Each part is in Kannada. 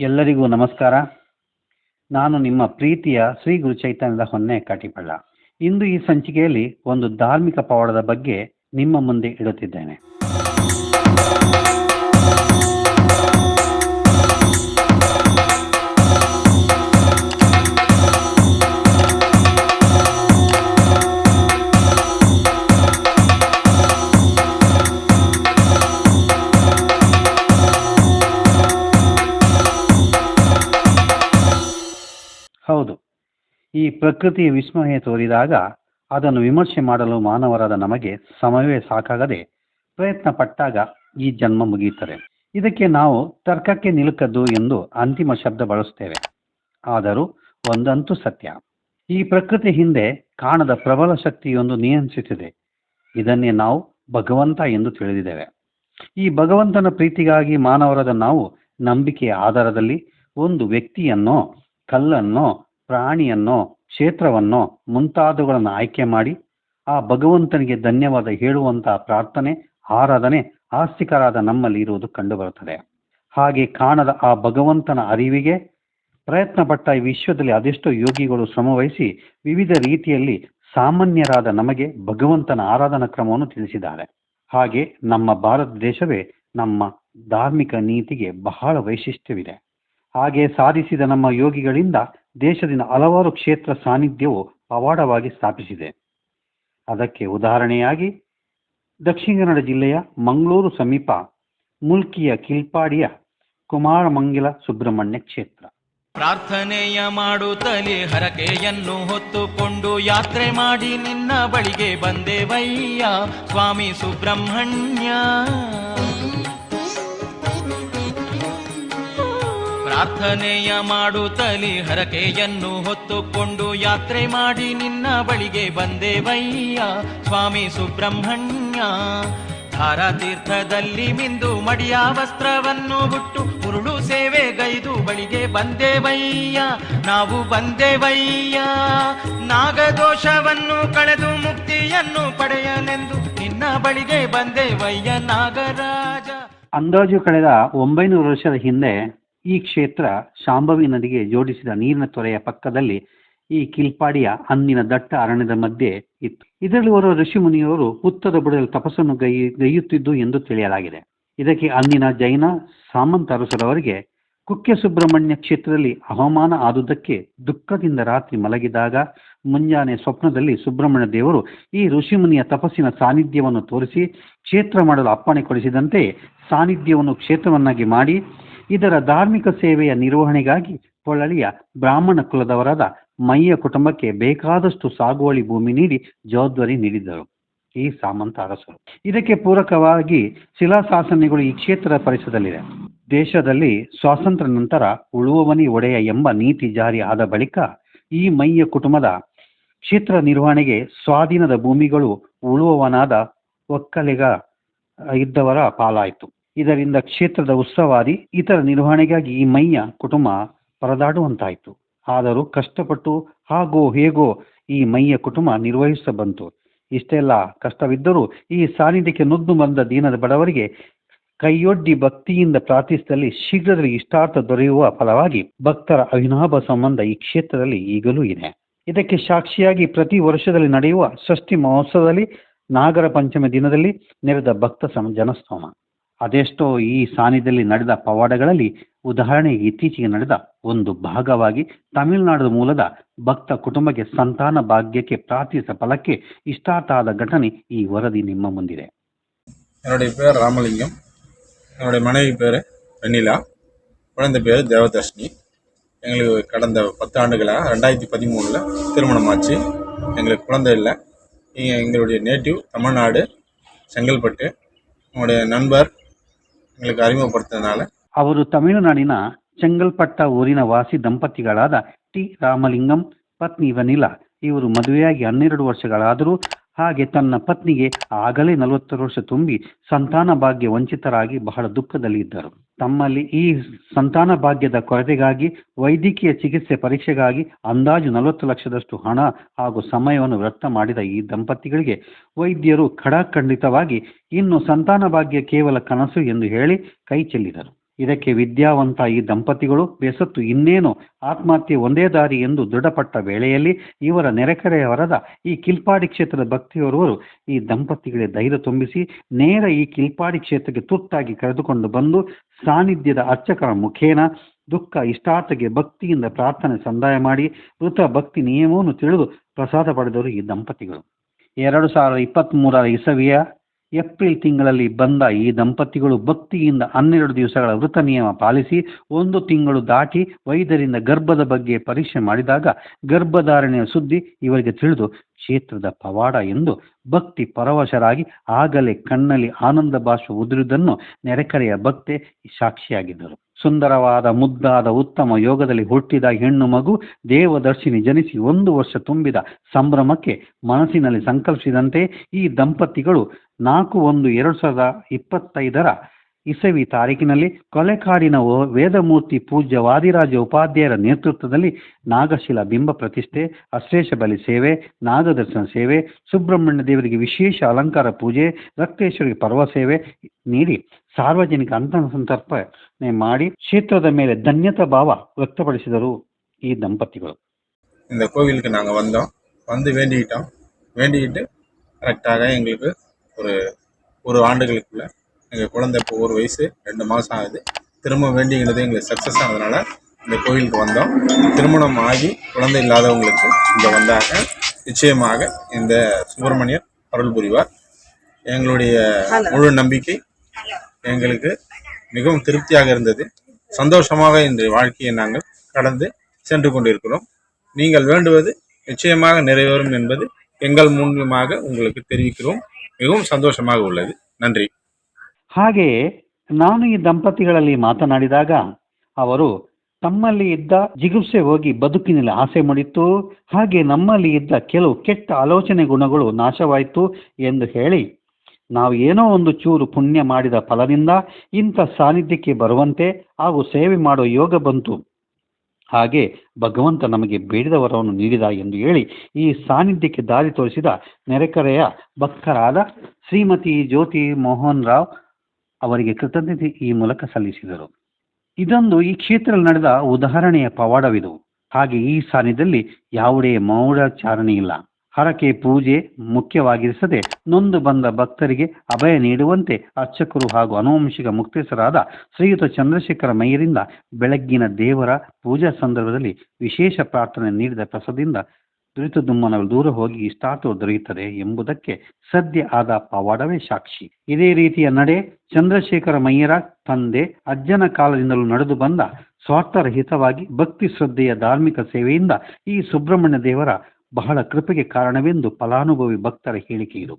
ಎಲ್ಲರಿಗೂ ನಮಸ್ಕಾರ. ನಾನು ನಿಮ್ಮ ಪ್ರೀತಿಯ ಶ್ರೀ ಗುರು ಚೈತನ್ಯದ ಹೊನ್ನೆ ಕಾಟಿಪಳ್ಳ. ಇಂದು ಈ ಸಂಚಿಕೆಯಲ್ಲಿ ಒಂದು ಧಾರ್ಮಿಕ ಪವಾಡದ ಬಗ್ಗೆ ನಿಮ್ಮ ಮುಂದೆ ಇಡುತ್ತಿದ್ದೇನೆ. ಈ ಪ್ರಕೃತಿಯ ವಿಸ್ಮಯ ತೋರಿದಾಗ ಅದನ್ನು ವಿಮರ್ಶೆ ಮಾಡಲು ಮಾನವರಾದ ನಮಗೆ ಸಮಯವೇ ಸಾಕಾಗದೆ ಪ್ರಯತ್ನ ಪಟ್ಟಾಗ ಈ ಜನ್ಮ ಮುಗಿಯುತ್ತದೆ. ಇದಕ್ಕೆ ನಾವು ತರ್ಕಕ್ಕೆ ನಿಲುಕದ್ದು ಎಂದು ಅಂತಿಮ ಶಬ್ದ ಬಳಸುತ್ತೇವೆ. ಆದರೂ ಒಂದಂತೂ ಸತ್ಯ. ಈ ಪ್ರಕೃತಿ ಹಿಂದೆ ಕಾಣದ ಪ್ರಬಲ ಶಕ್ತಿಯೊಂದು ನಿಯಂತ್ರಿಸುತ್ತಿದೆ ಇದನ್ನೇ ನಾವು ಭಗವಂತ ಎಂದು ತಿಳಿದಿದ್ದೇವೆ. ಈ ಭಗವಂತನ ಪ್ರೀತಿಗಾಗಿ ಮಾನವರಾದ ನಾವು ನಂಬಿಕೆಯ ಆಧಾರದಲ್ಲಿ ಒಂದು ವ್ಯಕ್ತಿಯನ್ನೋ, ಕಲ್ಲನ್ನೋ ಪ್ರಾಣಿಯನ್ನೋ, ಕ್ಷೇತ್ರವನ್ನೋ ಮುಂತಾದವುಗಳನ್ನು ಆಯ್ಕೆ ಮಾಡಿ ಆ ಭಗವಂತನಿಗೆ ಧನ್ಯವಾದ ಹೇಳುವಂತಹ ಪ್ರಾರ್ಥನೆ, ಆರಾಧನೆ, ಆಸ್ತಿಕರಾದ ನಮ್ಮಲ್ಲಿ ಇರುವುದು ಕಂಡುಬರುತ್ತದೆ. ಹಾಗೆ ಕಾಣದ ಆ ಭಗವಂತನ ಅರಿವಿಗೆ ಪ್ರಯತ್ನ ಪಟ್ಟ ಈ ವಿಶ್ವದಲ್ಲಿ ಅದೆಷ್ಟೋ ಯೋಗಿಗಳು ಶ್ರಮವಹಿಸಿ ವಿವಿಧ ರೀತಿಯಲ್ಲಿ ಸಾಮಾನ್ಯರಾದ ನಮಗೆ ಭಗವಂತನ ಆರಾಧನಾ ಕ್ರಮವನ್ನು ತಿಳಿಸಿದ್ದಾರೆ. ಹಾಗೆ ನಮ್ಮ ಭಾರತ ದೇಶವೇ ನಮ್ಮ ಧಾರ್ಮಿಕ ನೀತಿಗೆ ಬಹಳ ವೈಶಿಷ್ಟ್ಯವಿದೆ. ಹಾಗೆ ಸಾಧಿಸಿದ ನಮ್ಮ ಯೋಗಿಗಳಿಂದ ದೇಶದಿಂದ ಹಲವಾರು ಕ್ಷೇತ್ರ ಸಾನ್ನಿಧ್ಯವು ಪವಾಡವಾಗಿ ಸ್ಥಾಪಿಸಿದೆ. ಅದಕ್ಕೆ ಉದಾಹರಣೆಯಾಗಿ, ದಕ್ಷಿಣ ಕನ್ನಡ ಜಿಲ್ಲೆಯ ಮಂಗಳೂರು ಸಮೀಪ ಮುಲ್ಕಿಯ ಕಿಲ್ಪಾಡಿಯ ಕುಮಾರಮಂಗಿಲ ಸುಬ್ರಹ್ಮಣ್ಯ ಕ್ಷೇತ್ರ. ಪ್ರಾರ್ಥನೆಯ ಮಾಡುತ್ತಲೇ ಹರಕೆಯನ್ನು ಹೊತ್ತುಕೊಂಡು ಯಾತ್ರೆ ಮಾಡಿ ನಿನ್ನ ಬಳಿಗೆ ಬಂದೆವಯ್ಯ ಸ್ವಾಮಿ ಸುಬ್ರಹ್ಮಣ್ಯ. ಪ್ರಾರ್ಥನೆಯ ತಲಿ ಹರಕೆಯನ್ನು ಹೊತ್ತುಕೊಂಡು ಯಾತ್ರೆ ಮಾಡಿ ನಿನ್ನ ಬಳಿಗೆ ಬಂದೆವಯ್ಯ ಸ್ವಾಮಿ ಸುಬ್ರಹ್ಮಣ್ಯ, ಧಾರಾತೀರ್ಥದಲ್ಲಿ ಮಿಂದು ಮಡಿಯ ವಸ್ತ್ರವನ್ನು ಬಿಟ್ಟು ಉರುಳು ಸೇವೆಗೈದು ಬಳಿಗೆ ಬಂದೆವಯ್ಯ ನಾವು ಬಂದೆವಯ್ಯ ನಾಗದೋಷವನ್ನು ಕಳೆದು ಮುಕ್ತಿಯನ್ನು ಪಡೆಯಲೆಂದು ನಿನ್ನ ಬಳಿಗೆ ಬಂದೆವಯ್ಯ ನಾಗರಾಜ. ಅಂದಾಜು ಕಳೆದ ಒಂಬೈನೂರು ವರ್ಷದ ಹಿಂದೆ ಈ ಕ್ಷೇತ್ರ ಶಾಂಭವಿ ನದಿಗೆ ಜೋಡಿಸಿದ ನೀರಿನ ತೊರೆಯ ಪಕ್ಕದಲ್ಲಿ ಈ ಕಿಲ್ಪಾಡಿಯ ಅಂದಿನ ದಟ್ಟ ಅರಣ್ಯದ ಮಧ್ಯೆ ಇತ್ತು. ಇದರಲ್ಲಿ ಓರ್ವ ಋಷಿ ಮುನಿಯವರು ಹುತ್ತದ ಬುಡದಲ್ಲಿ ತಪಸ್ಸನ್ನು ಗೈ, ಗೈಯುತ್ತಿದ್ದು ಎಂದು ತಿಳಿಯಲಾಗಿದೆ. ಇದಕ್ಕೆ ಅಂದಿನ ಜೈನ ಸಾಮಂತ ಅರಸರವರಿಗೆ ಕುಕ್ಕೆ ಸುಬ್ರಹ್ಮಣ್ಯ ಕ್ಷೇತ್ರದಲ್ಲಿ ಅವಮಾನ ಆದುದಕ್ಕೆ ದುಃಖದಿಂದ ರಾತ್ರಿ ಮಲಗಿದಾಗ ಮುಂಜಾನೆ ಸ್ವಪ್ನದಲ್ಲಿ ಸುಬ್ರಹ್ಮಣ್ಯ ದೇವರು ಈ ಋಷಿಮುನಿಯ ತಪಸ್ಸಿನ ಸಾನ್ನಿಧ್ಯವನ್ನು ತೋರಿಸಿ ಕ್ಷೇತ್ರ ಮಾಡಲು ಅಪ್ಪಣೆ ಕೊಡಿಸಿದಂತೆ ಸಾನ್ನಿಧ್ಯವನ್ನು ಕ್ಷೇತ್ರವನ್ನಾಗಿ ಮಾಡಿ ಇದರ ಧಾರ್ಮಿಕ ಸೇವೆಯ ನಿರ್ವಹಣೆಗಾಗಿ ಪೊಳಲಿಯ ಬ್ರಾಹ್ಮಣ ಕುಲದವರಾದ ಮಯ್ಯ ಕುಟುಂಬಕ್ಕೆ ಬೇಕಾದಷ್ಟು ಸಾಗುವಳಿ ಭೂಮಿ ನೀಡಿ ಜವಾಬ್ದಾರಿ ನೀಡಿದ್ದರು ಈ ಸಾಮಂತ ಅರಸರು ಇದಕ್ಕೆ ಪೂರಕವಾಗಿ ಶಿಲಾಶಾಸನಗಳು ಈ ಕ್ಷೇತ್ರದ ಪರಿಸರದಲ್ಲಿದೆ ದೇಶದಲ್ಲಿ ಸ್ವಾತಂತ್ರ್ಯ ನಂತರ ಉಳುವವನಿ ಒಡೆಯ ಎಂಬ ನೀತಿ ಜಾರಿ ಆದ ಬಳಿಕ ಈ ಮಯ್ಯ ಕುಟುಂಬದ ಕ್ಷೇತ್ರ ನಿರ್ವಹಣೆಗೆ ಸ್ವಾಧೀನದ ಭೂಮಿಗಳು ಉಳುವವನಾದ ಒಕ್ಕಲಿಗ ಇದ್ದವರ ಪಾಲಾಯಿತು. ಇದರಿಂದ ಕ್ಷೇತ್ರದ ಉತ್ಸವಾದಿ ಇತರ ನಿರ್ವಹಣೆಗಾಗಿ ಈ ಮಯ್ಯ ಕುಟುಂಬ ಪರದಾಡುವಂತಾಯಿತು. ಆದರೂ ಕಷ್ಟಪಟ್ಟು ಹಾಗೋ ಹೇಗೋ ಈ ಮಯ್ಯ ಕುಟುಂಬ ನಿರ್ವಹಿಸ ಬಂತು. ಇಷ್ಟೆಲ್ಲ ಕಷ್ಟವಿದ್ದರೂ ಈ ಸಾನ್ನಿಧ್ಯಕ್ಕೆ ನುಗ್ಗು ಬಂದ ದೀನದ ಬಡವರಿಗೆ ಕೈಯೊಡ್ಡಿ ಭಕ್ತಿಯಿಂದ ಪ್ರಾರ್ಥಿಸಿದಲ್ಲಿ ಶೀಘ್ರದಲ್ಲಿ ಇಷ್ಟಾರ್ಥ ದೊರೆಯುವ ಫಲವಾಗಿ ಭಕ್ತರ ಅವಿನಾಭ ಸಂಬಂಧ ಈ ಕ್ಷೇತ್ರದಲ್ಲಿ ಈಗಲೂ ಇದೆ. ಇದಕ್ಕೆ ಸಾಕ್ಷಿಯಾಗಿ ಪ್ರತಿ ವರ್ಷದಲ್ಲಿ ನಡೆಯುವ ಷಷ್ಠಿ ಮಹೋತ್ಸವದಲ್ಲಿ ನಾಗರ ಪಂಚಮಿ ದಿನದಲ್ಲಿ ನೆರೆದ ಭಕ್ತ ಸಮ, ಜನಸ್ತೋಮ. ಅದೆಷ್ಟೋ ಈ ಸಾನ್ನಿಧ್ಯದಲ್ಲಿ ನಡೆದ ಪವಾಡಗಳಲ್ಲಿ ಉದಾಹರಣೆಗೆ ಇತ್ತೀಚೆಗೆ ನಡೆದ ಒಂದು ಭಾಗವಾಗಿ ತಮಿಳುನಾಡು ಮೂಲದ ಭಕ್ತ ಕುಟುಂಬಕ್ಕೆ ಸಂತಾನ ಭಾಗ್ಯಕ್ಕೆ ಪ್ರಾರ್ಥಿಸಿದ ಫಲಕ್ಕೆ ಇಷ್ಟಾರ್ಥ ಆದ ಘಟನೆ ಈ வரதி ನಿಮ್ಮ ಮುಂದಿದೆ என்னுடைய பேர் ராமலிங்கம் என்னுடைய மனைவி பேர் வெண்ணிலா குழந்தை பேர் தேவதர்ஷினி எங்களுக்கு கடந்த பத்து ஆண்டுகளாக ரெண்டாயிரத்தி பதிமூணில் திருமணமாச்சு எங்களுக்கு குழந்தை இல்லை எங்க- எங்களுடைய நேட்டிவ் தமிழ்நாடு செங்கல்பட்டு என்னுடைய நண்பர் எங்களுக்கு அறிமுகப்படுத்தினால ಅವರು ತಮಿಳುನಾಡಿನ ಚೆಂಗಲ್ಪಟ್ಟ ಊರಿನ ವಾಸಿ ದಂಪತಿಗಳಾದ ಟಿ ರಾಮಲಿಂಗಂ ಪತ್ನಿ ವನಿಲಾ ಇವರು ಮದುವೆಯಾಗಿ ಹನ್ನೆರಡು ವರ್ಷಗಳಾದರೂ ಹಾಗೆ ತನ್ನ ಪತ್ನಿಗೆ ಆಗಲೇ ನಲವತ್ತು ವರ್ಷ ತುಂಬಿ ಸಂತಾನ ಭಾಗ್ಯ ವಂಚಿತರಾಗಿ ಬಹಳ ದುಃಖದಲ್ಲಿ ಇದ್ದರು ತಮ್ಮಲ್ಲಿ ಈ ಸಂತಾನ ಭಾಗ್ಯದ ಕೊರತೆಗಾಗಿ, ವೈದ್ಯಕೀಯ ಚಿಕಿತ್ಸೆ ಪರೀಕ್ಷೆಗಾಗಿ ಅಂದಾಜು ನಲವತ್ತು ಲಕ್ಷದಷ್ಟು ಹಣ ಹಾಗೂ ಸಮಯವನ್ನು ವ್ಯರ್ಥ ಮಾಡಿದ ಈ ದಂಪತಿಗಳಿಗೆ ವೈದ್ಯರು ಖಡಾಖಂಡಿತವಾಗಿ, ಇನ್ನು ಸಂತಾನ ಭಾಗ್ಯ ಕೇವಲ ಕನಸು ಎಂದು ಹೇಳಿ ಕೈ ಚೆಲ್ಲಿದರು. ಇದಕ್ಕೆ ವಿದ್ಯಾವಂತ ಈ ದಂಪತಿಗಳು ಬೆಸತ್ತು ಇನ್ನೇನು ಆತ್ಮಹತ್ಯೆ ಒಂದೇ ದಾರಿ ಎಂದು ದೃಢಪಟ್ಟ ವೇಳೆಯಲ್ಲಿ ಇವರ ನೆರೆಕರೆಯವರದ ಈ ಕಿಲ್ಪಾಡಿ ಕ್ಷೇತ್ರದ ಭಕ್ತಿಯವರವರು ಈ ದಂಪತಿಗಳಿಗೆ ಧೈರ್ಯ ತುಂಬಿಸಿ ನೇರ ಈ ಕಿಲ್ಪಾಡಿ ಕ್ಷೇತ್ರಕ್ಕೆ ತುರ್ತಾಗಿ ಕರೆದುಕೊಂಡು ಬಂದು ಸಾನ್ನಿಧ್ಯದ ಅರ್ಚಕರ ಮುಖೇನ ದುಃಖ ಇಷ್ಟಾರ್ಥಕ್ಕೆ ಭಕ್ತಿಯಿಂದ ಪ್ರಾರ್ಥನೆ ಸಂದಾಯ ಮಾಡಿ ಮೃತ ಭಕ್ತಿ ನಿಯಮವನ್ನು ತಿಳಿದು ಪ್ರಸಾದ ಪಡೆದವರು ಈ ದಂಪತಿಗಳು. ಎರಡು ಸಾವಿರದ ಇಪ್ಪತ್ತ್ ಮೂರರ ಇಸವಿಯ ಏಪ್ರಿಲ್ ತಿಂಗಳಲ್ಲಿ ಬಂದ ಈ ದಂಪತಿಗಳು ಭಕ್ತಿಯಿಂದ ಹನ್ನೆರಡು ದಿವಸಗಳ ವೃತ ನಿಯಮ ಪಾಲಿಸಿ ಒಂದು ತಿಂಗಳು ದಾಟಿ ವೈದ್ಯರಿಂದ ಗರ್ಭದ ಬಗ್ಗೆ ಪರೀಕ್ಷೆ ಮಾಡಿದಾಗ ಗರ್ಭಧಾರಣೆಯ ಸುದ್ದಿ ಇವರಿಗೆ ತಿಳಿದು ಕ್ಷೇತ್ರದ ಪವಾಡ ಎಂದು ಭಕ್ತಿ ಪರವಶರಾಗಿ ಆಗಲೇ ಕಣ್ಣಲ್ಲಿ ಆನಂದ ಭಾಷೆ ಉದುರಿದನ್ನು ನೆರೆಕರೆಯ ಭಕ್ತೆ ಸಾಕ್ಷಿಯಾಗಿದ್ದರು. ಸುಂದರವಾದ ಮುದ್ದಾದ ಉತ್ತಮ ಯೋಗದಲ್ಲಿ ಹುಟ್ಟಿದ ಹೆಣ್ಣು ಮಗು ದೇವದರ್ಶಿನಿ ಜನಿಸಿ ಒಂದು ವರ್ಷ ತುಂಬಿದ ಸಂಭ್ರಮಕ್ಕೆ ಮನಸ್ಸಿನಲ್ಲಿ ಸಂಕಲ್ಪಿಸಿದಂತೆ ಈ ದಂಪತಿಗಳು ನಾಲ್ಕು ಒಂದು ಎರಡು ಸಾವಿರದ ಇಪ್ಪತ್ತೈದರ ಇಸವಿ ತಾರೀಕಿನಲ್ಲಿ ಕೊಲೆಕಾಡಿನ ವ- ವೇದಮೂರ್ತಿ ಪೂಜ್ಯ ವಾದಿರಾಜ ಉಪಾಧ್ಯಾಯರ ನೇತೃತ್ವದಲ್ಲಿ ನಾಗಶಿಲಾ ಬಿಂಬ ಪ್ರತಿಷ್ಠೆ ಅಶ್ಲೇಷ ಬಲಿ ಸೇವೆ ನಾಗದರ್ಶನ ಸೇವೆ ಸುಬ್ರಹ್ಮಣ್ಯ ದೇವರಿಗೆ ವಿಶೇಷ ಅಲಂಕಾರ ಪೂಜೆ ರಕ್ತೇಶ್ವರಿಗೆ ಪರ್ವ ಸೇವೆ ನೀಡಿ ಸಾರ್ವಜನಿಕ ಅಂತಹ ಸಂತರ್ಪಣೆ ಮಾಡಿ ಕ್ಷೇತ್ರದ ಮೇಲೆ ಧನ್ಯತಾ ಭಾವ ವ್ಯಕ್ತಪಡಿಸಿದರು ಈ ದಂಪತಿಗಳು இந்த கோவிலுக்கு நாங்கள் வந்தோம் வந்து வேண்டிக்கிட்டோம் வேண்டிக்கிட்டு கரெக்டாக எங்களுக்கு ஒரு ஒரு ஆண்டுகளுக்குள்ள எங்கள் குழந்தை இப்போ ஒரு வயசு ரெண்டு மாதம் ஆகுது. திரும்ப வேண்டிக்கிறது எங்களுக்கு சக்ஸஸ் ஆனதுனால இந்த கோவிலுக்கு வந்தோம். திருமணம் ஆகி குழந்தை இல்லாதவங்களுக்கு இங்கே வந்தாங்க. நிச்சயமாக இந்த சுப்பிரமணியர் அருள் புரிவார். எங்களுடைய முழு நம்பிக்கை எங்களுக்கு மிகவும் திருப்தியாக இருந்தது. சந்தோஷமாக இன்றைய வாழ்க்கையை நாங்கள் கடந்து சென்று கொண்டிருக்கிறோம். நீங்கள் வேண்டுவது நிச்சயமாக நிறைவேறும் என்பது எங்கள் மூலியமாக உங்களுக்கு தெரிவிக்கிறோம். மிகவும் சந்தோஷமாக உள்ளது நன்றி ಹಾಗೆಯೇ ನಾನು ಈ ದಂಪತಿಗಳಲ್ಲಿ ಮಾತನಾಡಿದಾಗ ಅವರು ತಮ್ಮಲ್ಲಿ ಇದ್ದ ಜಿಗುಪ್ಸೆ ಹೋಗಿ ಬದುಕಿನಲ್ಲಿ ಆಸೆ ಮೂಡಿತ್ತು ಹಾಗೆ ನಮ್ಮಲ್ಲಿ ಇದ್ದ ಕೆಲವು ಕೆಟ್ಟ ಆಲೋಚನೆ ಗುಣಗಳು ನಾಶವಾಯಿತು ಎಂದು ಹೇಳಿ ನಾವು ಏನೋ ಒಂದು ಚೂರು ಪುಣ್ಯ ಮಾಡಿದ ಫಲದಿಂದ ಇಂಥ ಸಾನ್ನಿಧ್ಯಕ್ಕೆ ಬರುವಂತೆ ಹಾಗೂ ಸೇವೆ ಮಾಡೋ ಯೋಗ ಬಂತು ಹಾಗೆ ಭಗವಂತ ನಮಗೆ ಬೇಡಿದ ವರವನ್ನು ನೀಡಿದ ಎಂದು ಹೇಳಿ ಈ ಸಾನ್ನಿಧ್ಯಕ್ಕೆ ದಾರಿ ತೋರಿಸಿದ ನೆರೆಕರೆಯ ಭಕ್ತರಾದ ಶ್ರೀಮತಿ ಜ್ಯೋತಿ ಮೋಹನ್ ರಾವ್ ಅವರಿಗೆ ಕೃತಜ್ಞತೆ ಈ ಮೂಲಕ ಸಲ್ಲಿಸಿದರು. ಇದೊಂದು ಈ ಕ್ಷೇತ್ರದಲ್ಲಿ ನಡೆದ ಉದಾಹರಣೆಯ ಪವಾಡವಿದು. ಹಾಗೆ ಈ ಸಾನ್ನಿಧ್ಯದಲ್ಲಿ ಯಾವುದೇ ಮೌಢಾಚಾರಣೆ ಇಲ್ಲ. ಹರಕೆ ಪೂಜೆ ಮುಖ್ಯವಾಗಿರಿಸದೆ ನೊಂದು ಬಂದ ಭಕ್ತರಿಗೆ ಅಭಯ ನೀಡುವಂತೆ ಅರ್ಚಕರು ಹಾಗೂ ಅನುವಂಶಿಕ ಮುಕ್ತೇಸರಾದ ಶ್ರೀಯುತ ಚಂದ್ರಶೇಖರ ಮೈಯರಿಂದ ಬೆಳಗ್ಗಿನ ದೇವರ ಪೂಜಾ ಸಂದರ್ಭದಲ್ಲಿ ವಿಶೇಷ ಪ್ರಾರ್ಥನೆ ನೀಡಿದ ಪ್ರಸದಿಂದ ದುರಿತ ದುಮ್ಮನಗಳು ದೂರ ಹೋಗಿ ಇಷ್ಟಾರ್ಥವು ದೊರೆಯುತ್ತದೆ ಎಂಬುದಕ್ಕೆ ಸದ್ಯ ಆದ ಪವಾಡವೇ ಸಾಕ್ಷಿ. ಇದೇ ರೀತಿಯ ನಡೆ ಚಂದ್ರಶೇಖರ ಮಯ್ಯರ ತಂದೆ ಅಜ್ಜನ ಕಾಲದಿಂದಲೂ ನಡೆದು ಬಂದ ಸ್ವಾರ್ಥರಹಿತವಾಗಿ ಭಕ್ತಿ ಶ್ರದ್ಧೆಯ ಧಾರ್ಮಿಕ ಸೇವೆಯಿಂದ ಈ ಸುಬ್ರಹ್ಮಣ್ಯ ದೇವರ ಬಹಳ ಕೃಪೆಗೆ ಕಾರಣವೆಂದು ಫಲಾನುಭವಿ ಭಕ್ತರ ಹೇಳಿಕೆ ಇದು.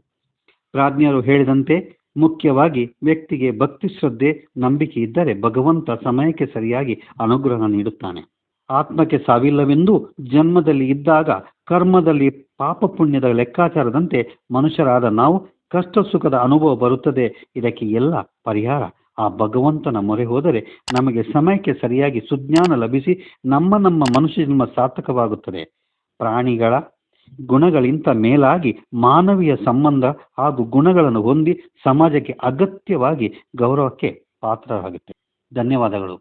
ಪ್ರಾಜ್ಞರು ಹೇಳಿದಂತೆ ಮುಖ್ಯವಾಗಿ ವ್ಯಕ್ತಿಗೆ ಭಕ್ತಿ ಶ್ರದ್ಧೆ, ನಂಬಿಕೆ ಇದ್ದರೆ ಭಗವಂತ ಸಮಯಕ್ಕೆ ಸರಿಯಾಗಿ ಅನುಗ್ರಹ ನೀಡುತ್ತಾನೆ. ಆತ್ಮಕ್ಕೆ ಸಾವಿಲ್ಲವೆಂದು ಜನ್ಮದಲ್ಲಿ ಇದ್ದಾಗ ಕರ್ಮದಲ್ಲಿ ಪಾಪ ಪುಣ್ಯದ ಲೆಕ್ಕಾಚಾರದಂತೆ ಮನುಷ್ಯರಾದ ನಾವು ಕಷ್ಟ ಸುಖದ ಅನುಭವ ಬರುತ್ತದೆ. ಇದಕ್ಕೆ ಎಲ್ಲ ಪರಿಹಾರ. ಆ ಭಗವಂತನ ಮೊರೆ ಹೋದರೆ ನಮಗೆ ಸಮಯಕ್ಕೆ ಸರಿಯಾಗಿ ಸುಜ್ಞಾನ ಲಭಿಸಿ ನಮ್ಮ ನಮ್ಮ ಮನುಷ್ಯ ಜನ್ಮ ಸಾರ್ಥಕವಾಗುತ್ತದೆ. ಪ್ರಾಣಿಗಳ ಗುಣಗಳಿಂತ ಮೇಲಾಗಿ ಮಾನವೀಯ ಸಂಬಂಧ ಹಾಗೂ ಗುಣಗಳನ್ನು ಹೊಂದಿ ಸಮಾಜಕ್ಕೆ ಅಗತ್ಯವಾಗಿ ಗೌರವಕ್ಕೆ ಪಾತ್ರರಾಗುತ್ತೆ. ಧನ್ಯವಾದಗಳು.